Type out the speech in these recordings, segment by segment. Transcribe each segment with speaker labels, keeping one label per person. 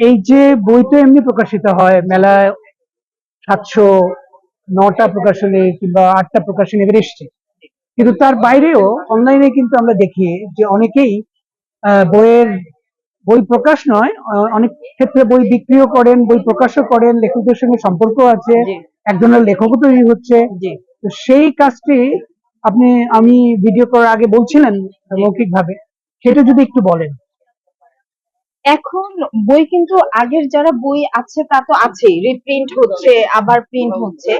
Speaker 1: এই যে বই তো এমনি প্রকাশিত হয় মেলায় সাতশো নটা প্রকাশনী কিংবা আটটা প্রকাশনী এবার এসছে। কিন্তু তার বাইরেও অনলাইনে কিন্তু আমরা দেখি যে অনেকেই বইয়ের বই প্রকাশ নয় অনেক ক্ষেত্রে বই বিক্রিও করেন বই প্রকাশও করেন লেখকদের সঙ্গে সম্পর্ক আছে একজনের লেখকও তৈরি হচ্ছে। তো সেই কাজটি আপনি আমি ভিডিও করার আগে বলছিলেন মৌখিক ভাবে সেটা যদি একটু বলেন।
Speaker 2: এখন বই কিন্তু আগের যারা বই আছে তা তো আছেই। রিপ্রিন্ট হচ্ছে, আবার প্রিন্ট হচ্ছে।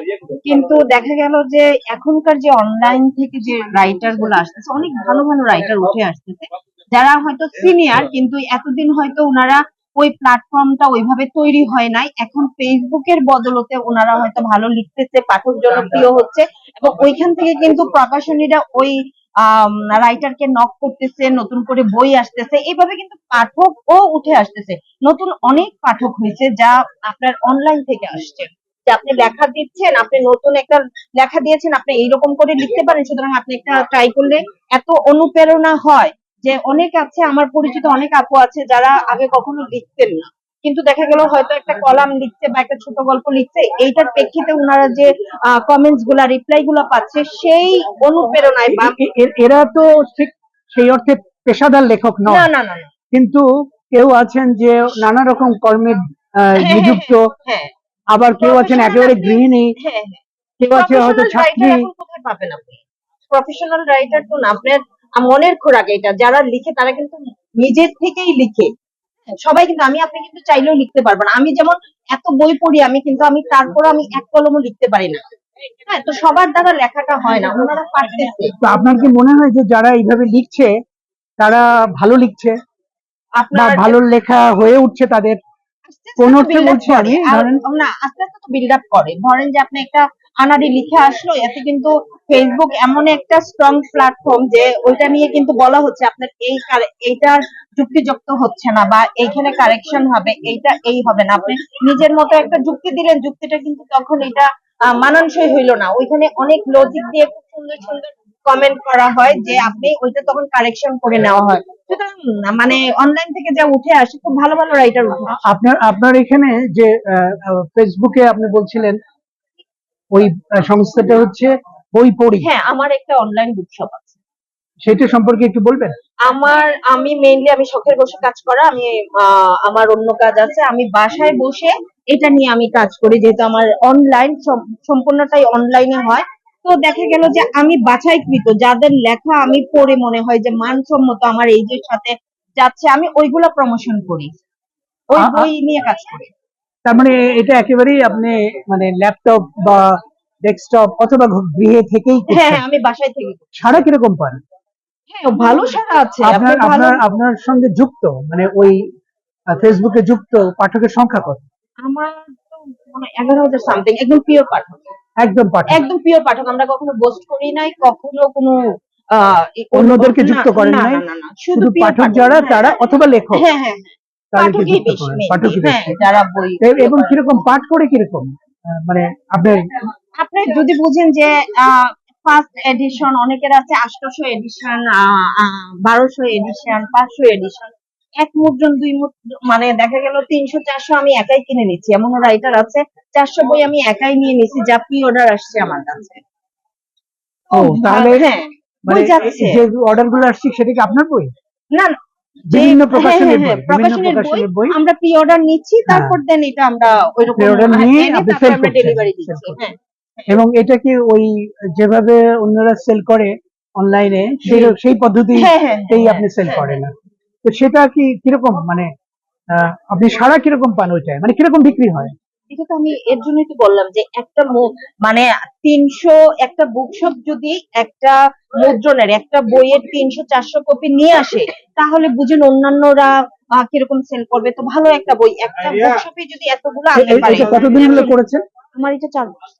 Speaker 2: কিন্তু দেখা গেল যে এখনকার যে অনলাইন থেকে যে রাইটারগুলো আসতেছে, অনেক ভালো ভালো রাইটার উঠে আসতেছে, যারা হয়তো সিনিয়র কিন্তু এতদিন হয়তো ওনারা ওই প্ল্যাটফর্মটা ওইভাবে তৈরি হয় নাই। এখন ফেসবুকের বদলতে ওনারা হয়তো ভালো লিখতেছে, পাঠক জনপ্রিয় হচ্ছে। এবং ওইখান থেকে কিন্তু প্রকাশনীরা ওই রাইটারকে নক করতেছে, নতুন করে বই আসতেছে এইভাবে কিন্তু পাঠক ও উঠে আসতেছে। নতুন অনেক পাঠক হয়েছে যা আপনার অনলাইন থেকে আসছে। যে আপনি লেখা দিচ্ছেন, আপনি নতুন একটা লেখা দিয়েছেন, আপনি এইরকম করে লিখতে পারেন, সুতরাং আপনি একটা ট্রাই করলে এত অনুপ্রেরণা হয়। যে অনেক আছে, আমার পরিচিত অনেক আপু আছে যারা আগে কখনো লিখতেন না। কিন্তু দেখা গেল হয়তো একটা কলাম লিখছে বা একটা ছোট গল্প লিখছে এইটার প্রেক্ষিতে ওনারা যে কমেন্টসগুলা রিপ্লাই গুলা পাচ্ছে সেই অনুপ্রেরণায় বা
Speaker 1: এরা তো ঠিক সেই অর্থে পেশাদার লেখক নয়।
Speaker 2: না না না।
Speaker 1: কিন্তু কেউ আছেন যে নানা রকম কর্মে
Speaker 2: হ্যাঁ,
Speaker 1: নিযুক্ত
Speaker 2: হ্যাঁ।
Speaker 1: আবার কেউ আছেন একেবারে গৃহিণী
Speaker 2: হ্যাঁ হ্যাঁ।
Speaker 1: কেউ আছে হয়তো ছাত্রী।
Speaker 2: পাবেন আপনি? প্রফেশনাল রাইটার তো না আপনার মনের খোরাক এটা যারা লিখে তারা কিন্তু নিজের থেকেই লিখে। সবাই কিন্তু আমি আপনি কিন্তু চাইলেও লিখতে পারব না। আমি যেমন এত বই পড়ি আমি কিন্তু আমি তারপর আমি এক কলমও লিখতে পারি না। হ্যাঁ তো সবার দ্বারা লেখাটা হয় না ওনারা পারতেছে
Speaker 1: তো আপনার কি মনে হয় যে যারা এইভাবে লিখছে তারা ভালো লিখছে?
Speaker 2: আপনার
Speaker 1: ভালো লেখা হয়ে উঠছে তাদের?
Speaker 2: আস্তে আস্তে
Speaker 1: কোন
Speaker 2: তো
Speaker 1: অর্থে বলছি আমি,
Speaker 2: না আস্তে আস্তে তো বিল্ড আপ করে। ধরেন যে আপনি একটা আনাড়ি লিখে আসলো এতে কিন্তু ফেসবুক এমন একটা স্ট্রং প্ল্যাটফর্ম যে ওইটা নিয়ে কিন্তু বলা হচ্ছে আপনার এই এইটার যুক্তিযুক্ত হচ্ছে না বা এইখানে কারেকশন হবে, এইটা এই হবে না। আপনি নিজের মতো একটা যুক্তি দিলেন, যুক্তিটা কিন্তু তখন এটা মানানসই হইল না। ওইখানে অনেক লজিক দিয়ে খুব সুন্দর সুন্দর কমেন্ট করা হয় যে আপনি ওইটা তখন কারেকশন করে নেওয়া হয়। সুতরাং মানে অনলাইন থেকে যা উঠে আসে, খুব ভালো ভালো রাইটার
Speaker 1: আপনার আপনার এখানে যে ফেসবুকে আপনি বলছিলেন, ওই সংস্থাটা হচ্ছে বই পড়ি।
Speaker 2: হ্যাঁ আমার একটা অনলাইন বুকশপ আছে।
Speaker 1: সেটা সম্পর্কে একটু বলবেন?
Speaker 2: আমার আমি মেইনলি আমি শখের বসে কাজ করা আমি আমার অন্য কাজ আছে আমি বাসায় বসে এটা নিয়ে আমি কাজ করি যেহেতু আমার অনলাইন সম্পূর্ণটাই অনলাইনে হয়। তো দেখা গেল যে আমি বাছাইকৃত যাদের লেখা আমি পড়ে মনে হয় যে মানসম্মত আমার এই যে সাথে যাচ্ছে আমি ওইগুলো প্রমোশন করি। ওই বই নিয়ে কাজ করি।
Speaker 1: তার মানে এটা একেবারেই আপনি মানে ল্যাপটপ বা ডেস্কটপ অথবা গৃহে থেকেই
Speaker 2: হ্যাঁ হ্যাঁ আমি বাসায় থেকে
Speaker 1: সারা কীরকম পান?
Speaker 2: হ্যাঁ ভালো সারা আছে।
Speaker 1: আপনার আপনার আপনার সঙ্গে যুক্ত মানে ওই ফেসবুকে যুক্ত পাঠকের সংখ্যা কত?
Speaker 2: আমার তো মানে এগারো হাজার সামথিং একদম পিওর পাঠক।
Speaker 1: একদম পাঠক।
Speaker 2: একদম পিওর পাঠক। আমরা কখনো পোস্ট করি নাই কখনো কোনো
Speaker 1: অন্যদেরকে যুক্ত করেন নাই?
Speaker 2: শুধু
Speaker 1: পাঠক যারা
Speaker 2: হ্যাঁ,
Speaker 1: তারা অথবা লেখক?
Speaker 2: হ্যাঁ হ্যাঁ হ্যাঁ। পাঠকই বেশি
Speaker 1: পাঠকই
Speaker 2: হ্যাঁ
Speaker 1: বেশি।
Speaker 2: যারা বই
Speaker 1: এবং কীরকম পাঠ করে কীরকম? মানে আপনার
Speaker 2: আপনি যদি বুঝেন যে ফার্স্ট এডিশন অনেকের আছে আটশোশো এডিশন বারোশো এডিশন পাঁচশো এডিশন এক মুদ্রণ দুই মুদ্রণ মানে দেখা গেল তিনশো চারশো আমি একাই কিনে নিচ্ছি। এমন রাইটার আছে চারশো বই আমি একাই নিয়ে নিচ্ছি যা প্রি অর্ডার আসছে আমার কাছে।
Speaker 1: ও তাহলে
Speaker 2: হ্যাঁ
Speaker 1: মানে
Speaker 2: বই যাচ্ছে।
Speaker 1: যে অর্ডারগুলো আসছে সেটা কি আপনার বই?
Speaker 2: না না,
Speaker 1: বিভিন্ন
Speaker 2: যে-
Speaker 1: প্রকাশনের
Speaker 2: হ্যাঁ, হ্যাঁ,
Speaker 1: বই
Speaker 2: প্রকাশনের
Speaker 1: বই
Speaker 2: আমরা প্রি অর্ডার নিচ্ছি তারপর দেন এটা আমরা ওইরকম
Speaker 1: নিয়ে
Speaker 2: তারপর
Speaker 1: sell
Speaker 2: আমরা ডেলিভারি দিচ্ছি হ্যাঁ।
Speaker 1: এবং এটা কি ওই যেভাবে অন্যরা সেল করে অনলাইনে সেই সেই পদ্ধতি
Speaker 2: হ্যাঁ, হ্যাঁ, হ্যাঁ,
Speaker 1: আপনি সেল করেন না। তো সেটা কি কীরকম? মানে আহ, আপনি সারা কীরকম পান ওইটায়? মানে কীরকম বিক্রি হয়?
Speaker 2: এটা তো আমি এর জন্যই তো বললাম যে একটা মানে তিনশো একটা বুকশপ যদি একটা মুদ্রণের একটা বইয়ের তিনশো চারশো কপি নিয়ে আসে তাহলে বুঝেন অন্যান্যরা কীরকম সেল করবে। তো ভালো একটা বই একটা বুকশপে যদি এতগুলো আনতে পারে।
Speaker 1: কতদিন হলো করেছেন?
Speaker 2: আমার এটা চার বছর।